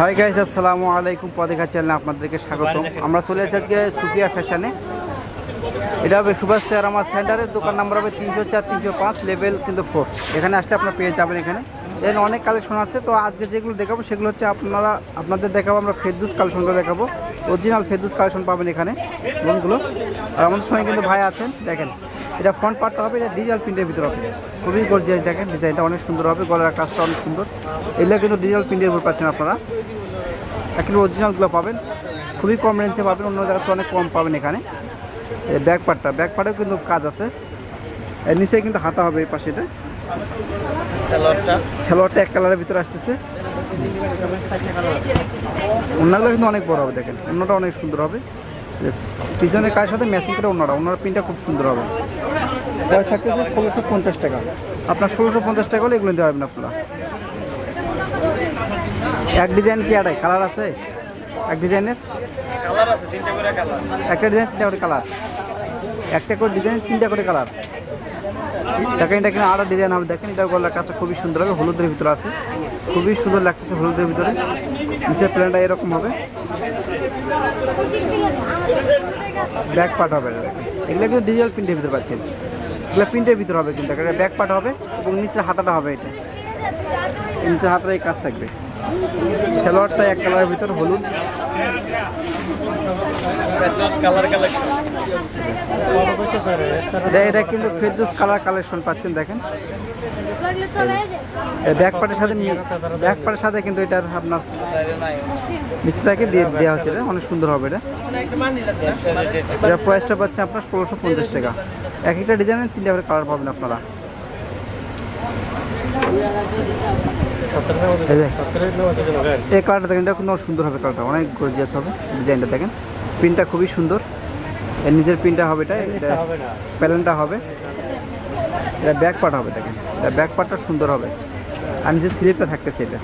Hi guys আসসালামু আলাইকুম। পদেখা চ্যানেলে আপনাদেরকে স্বাগত আমরা চলে এসেছি আজকে সুফিয়া ফ্যাশনে এটা হবে সুভাষ চেয়ার আমার সেন্টারের দোকান নাম্বার হবে তিনশো চার তিনশো পাঁচ লেভেল কিন্তু ফোর এখানে আসলে আপনারা পেয়ে যাবেন এখানে। এখানে অনেক কালেকশন আছে তো আজকে যেগুলো দেখাবো সেগুলো হচ্ছে আপনারা আপনাদের দেখাবো আমরা ফেরদুস কালেকশনটা দেখাবো। অরিজিনাল ফেরদুস কালেকশন পাবেন এখানে লোনগুলো আর আমাদের সঙ্গে কিন্তু ভাই আছেন দেখেন। এটা ফ্রন্ট পার্টটা হবে এটা ডিজিটাল প্রিন্টের ভিতরে হবে। খুবই গর্জিয়াস দেখেন ডিজাইনটা অনেক সুন্দর হবে গলার কাজটা অনেক সুন্দর। এগুলো কিন্তু ডিজিটাল প্রিন্টের উপর পাচ্ছেন আপনারা। একেবারে অরিজিনালগুলো পাবেন। খুবই কম রেঞ্জে পাবেন অন্য জায়গাতে অনেক কম পাবেন এখানে। এই ব্যাক পার্টটা ব্যাক পার্টেও কিন্তু কাজ আছে। এর নিচে কিন্তু হাতা হবে এই পাশে এটা। স্যালাডটা সালোয়ারটা এক কালারের ভিতরে আসতেছে। অন্যগুলো কিন্তু অনেক বড় হবে দেখেন। অন্যটা অনেক সুন্দর হবে। পিছনের কাজের সাথে ম্যাচিং করে অন্যটা অন্যর প্রিন্টটা খুব সুন্দর হবে। প্রাইস থাকতেছে ষোলোশো পঞ্চাশ টাকা। আপনার ষোলোশো পঞ্চাশ টাকা হলে এগুলো নিতে পারবেন আপনারা। এক ডিজাইন কি আড়াই? কালার আছে? এক ডিজাইনের কালার আছে তিনটা করে কালার একটা ডিজাইন তিনটা করে কালার একটা করে ডিজাইন তিনটা করে কালার দেখেন এটা কিন্তু আরও ডিজাইন হবে। দেখেন এটা গলার কাজটা খুবই সুন্দর হবে হলুদের ভিতরে আছে। খুবই সুন্দর লাগতেছে হলুদের ভিতরে। নিচের প্ল্যানটা এরকম হবে। ব্যাক পার্ট হবে। এগুলো কিন্তু ডিজিটাল প্রিন্টের ভিতরে পাচ্ছেন। এগুলো প্রিন্টের ভিতরে হবে কিন্তু এটা ব্যাক পার্ট হবে এবং নিচের হাতাটা হবে এটা। নিচের হাতার এই কাজ থাকবে। সালোয়ারটা এক কালারের ভিতর হলুদ। এটা কিন্তু ফেরদুস কালার কালেকশন পাচ্ছেন দেখেন। ব্যাক পার্টের সাথে ব্যাক পার্টের সাথে কিন্তু এটার আপনার মিস্ত্রিকে দিয়ে দেওয়া হচ্ছে এটা। অনেক সুন্দর হবে এটা। এটা প্রাইসটা পাচ্ছে আপনার ষোলোশো পঞ্চাশ টাকা। এক একটা ডিজাইনের তিনটা করে কালার পাবেন আপনারা। এই কালারটা দেখেন, এটা কিন্তু সুন্দর হবে কালারটা অনেক গর্জিয়াস হবে ডিজাইনটা দেখেন। প্রিন্টটা খুবই সুন্দর। এর নিজের প্রিন্টটা হবে এটা এটা প্যালেনটা হবে। এটা ব্যাক পার্ট হবে দেখেন। এটা ব্যাক পার্টটা সুন্দর হবে। আর নিজের স্লিপটা থাকতেছে এটা।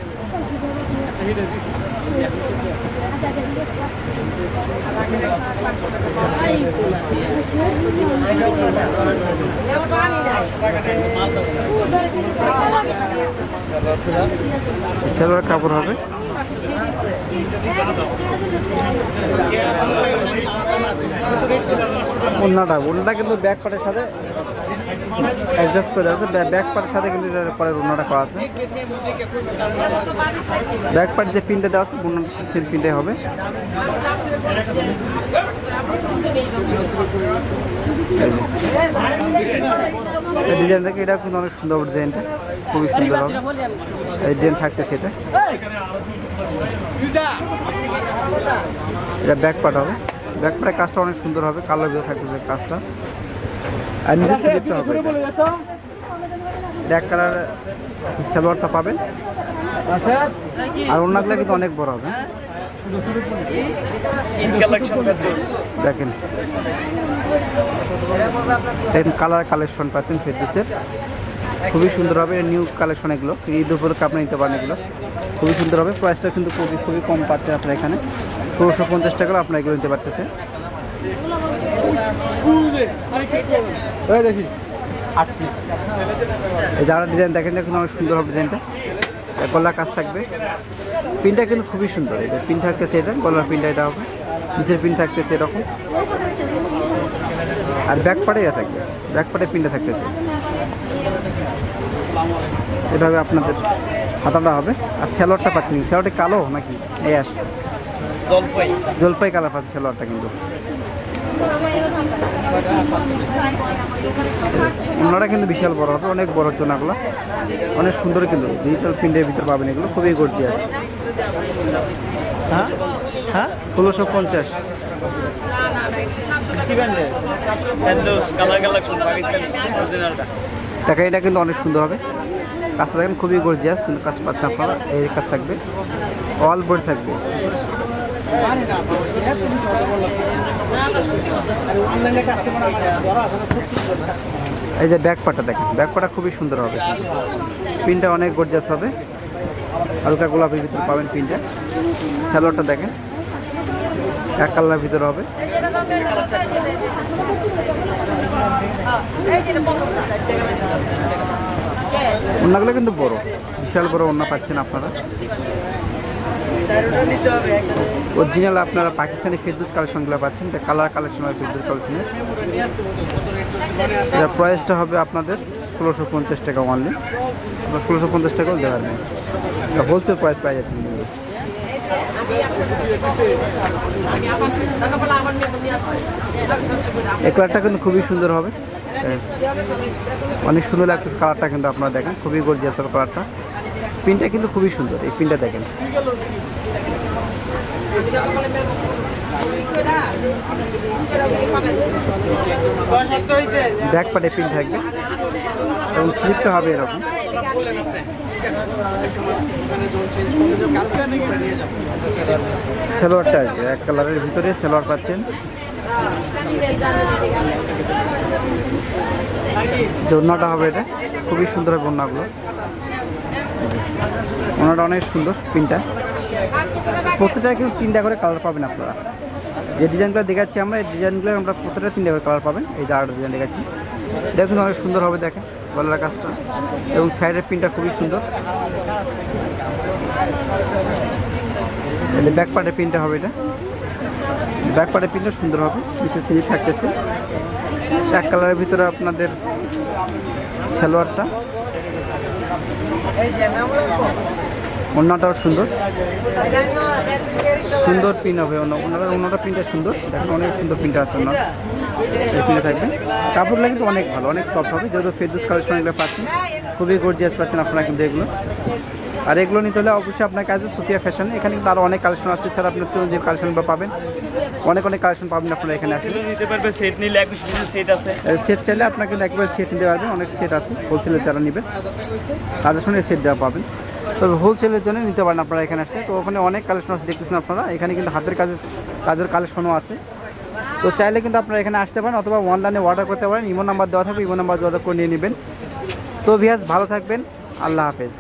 সেলোয়ার কাপড় হবে? ওন্নাটা ওন্নাটা কিন্তু ব্যাক পার্টের সাথে অ্যাডজাস্ট করে দেওয়া আছে ব্যাক পার্টের সাথে কিন্তু পরে ওন্নাটা করা আছে। ব্যাক পার্ট যে পিনটা দেওয়া আছে ওন্নাটা সেই পিনটাই হবে। ডিজাইন দেখে এটা কিন্তু অনেক সুন্দর ডিজাইনটা খুবই সুন্দর হবে। এই ডিজাইন থাকতেছে এটা এটা ব্যাক পার্ট হবে। ব্যাক পার্টের কাজটা অনেক সুন্দর হবে। কালার ভিতরে থাকতেছে কাজটা আর হবে। ব্যাক কালার সালোয়ারটা পাবেন। আর ওনাগুলো কিন্তু অনেক বড় হবে। ইন কালেকশন ফেরদৌস দেখেন। দেখেন কালার কালেকশন পাচ্ছেন খুবই সুন্দর হবে নিউ কালেকশন এগুলো। ঈদ উপলক্ষে আপনি নিতে পারেন এগুলো। খুবই সুন্দর হবে। প্রাইসটা কিন্তু খুবই খুবই কম পাচ্ছেন আপনার এখানে। ষোলোশো পঞ্চাশ টাকা আপনার এগুলো নিতে পারতেছে দেখি। এই যারা ডিজাইন দেখেন দেখুন অনেক সুন্দর হবে ডিজাইনটা গলার কাজ থাকবে। পিনটা কিন্তু খুবই সুন্দর। এটা পিন থাকতেছে এটা গলার পিনটা এটা হবে। নিচের পিন থাকতেছে এরকম। আর ব্যাক পাটে ইয়ে থাকবে। ব্যাক পাটে পিনটা থাকতেছে। এটা হবে আপনাদের হাতাটা হবে। আর স্যালোয়ারটা পাচ্ছেন। স্যালোয়ারটা কালো নাকি? এই আস জলপাই। জলপাই কালার পাচ্ছে স্যালোয়ারটা কিন্তু। ওনারা কিন্তু বিশাল বড় হবে অনেক বড় হচ্ছে ওনাগুলো অনেক সুন্দর কিন্তু ডিজিটাল প্রিন্টের ভিতরে পাবেন এগুলো খুবই গর্জিয়াস হ্যাঁ? হ্যাঁ? ষোলোশো পঞ্চাশ। ফেরদৌস কালার কালেকশন পাকিস্তানি অরিজিনালটা টাকা এটা কিন্তু অনেক সুন্দর হবে। কাজটা দেখেন খুবই গর্জিয়াস কিন্তু কাজ পাচ্ছেন আপনারা এই কাজ থাকবে। অল বোর্ড থাকবে। এই যে ব্যাক পাটা দেখেন ব্যাক পাটা খুবই সুন্দর হবে। পিনটা অনেক গর্জিয়াস হবে। হালকা গোলাপের ভিতরে পাবেন পিনটা। স্যালোয়ারটা দেখেন, এক কালার ভিতরে হবে। ওনাগুলো কিন্তু বড়, বিশাল বড় ওনা পাচ্ছেন আপনারা। অরিজিনাল আপনারা পাকিস্তানি ফেরদুস কালেকশনগুলো পাচ্ছেন, এটা কালার কালেকশন হয় ফেরদুস কালেকশনের এটা প্রাইসটা হবে আপনাদের ষোলোশো পঞ্চাশ টাকা অনলি ষোলোশো পঞ্চাশ টাকাও দেওয়ার নেই হোলসেল প্রাইস পাই যাচ্ছে। কিন্তু। এই কালারটা কিন্তু খুবই সুন্দর হবে। অনেক সুন্দর লাগতেছে কালারটা কিন্তু আপনারা দেখেন, খুবই গর্জিয়াস কালারটা পিনটা কিন্তু খুবই সুন্দর, এই পিনটা দেখেন। ব্যাক পাটে পিন থাকবে, এবং স্লিপটা হবে এরকম। সেলোয়ারটা আছে, এক কালারের ভিতরে সেলোয়ার পাচ্ছেন। জন্যটা হবে এটা, খুবই সুন্দর বন্যাগুলো। ওনাটা অনেক সুন্দর পিনটা প্রত্যেকটা কিন্তু তিনটা করে কালার পাবেন আপনারা। যে ডিজাইনগুলো দেখাচ্ছি আমরা, এই ডিজাইনগুলো আমরা প্রত্যেকটা তিনটা করে কালার পাবেন। এই যে আরেকটা ডিজাইন দেখাচ্ছি। দেখুন অনেক সুন্দর হবে দেখে, গলার কাজটা। এবং সাইডের পিনটা খুবই সুন্দর। ব্যাক পার্টের পিনটা হবে এটা। ব্যাক পার্টের পিনটা সুন্দর হবে নিচে সিলিপ থাকতেছে। এক কালারের ভিতরে আপনাদের সালোয়ারটা। অন্যটাও সুন্দর। সুন্দর পিন হবে। অন্য ওনারা অন্যটা পিনটা সুন্দর। দেখেন অনেক সুন্দর পিনটা আছে ওনার। পিনে থাকবে। কাপড়গুলো কিন্তু অনেক ভালো অনেক সফট হবে। যেহেতু ফেদুস কালেকশন এগুলো পাচ্ছেন। খুবই গর্জিয়াস পাচ্ছেন আপনারা কিন্তু এগুলো। আর এগুলো নিতে হলে অবশ্যই আপনার কাছে সুফিয়া ফ্যাশন এখানে কিন্তু আরও অনেক কালেকশন আছে। ছাড়া আপনি যে কালেকশনগুলো পাবেন অনেক অনেক কালেকশন পাবেন আপনারা এখানে আসলে। নিতে পারবে সেট নিলে একুশ পিসের সেট আছে। সেট চাইলে আপনার কিন্তু একবার সেট নিতে পারবেন অনেক সেট আছে হোলসেলের যারা নেবেন তাদের সঙ্গে সেট দেওয়া পাবেন। তো হোলসেলের জন্য নিতে পারেন আপনারা এখানে আসলে। তো ওখানে অনেক কালেকশন আছে দেখতেছেন আপনারা। এখানে কিন্তু হাতের কাজের কাজের কালেকশনও আছে। তো চাইলে কিন্তু আপনারা এখানে আসতে পারেন অথবা অনলাইনে অর্ডার করতে পারেন। ইমো নাম্বার দেওয়া থাকবে ইমো নাম্বার যোগাযোগ করে নিয়ে নেবেন। তো ভিয়াস ভালো থাকবেন আল্লাহ হাফেজ।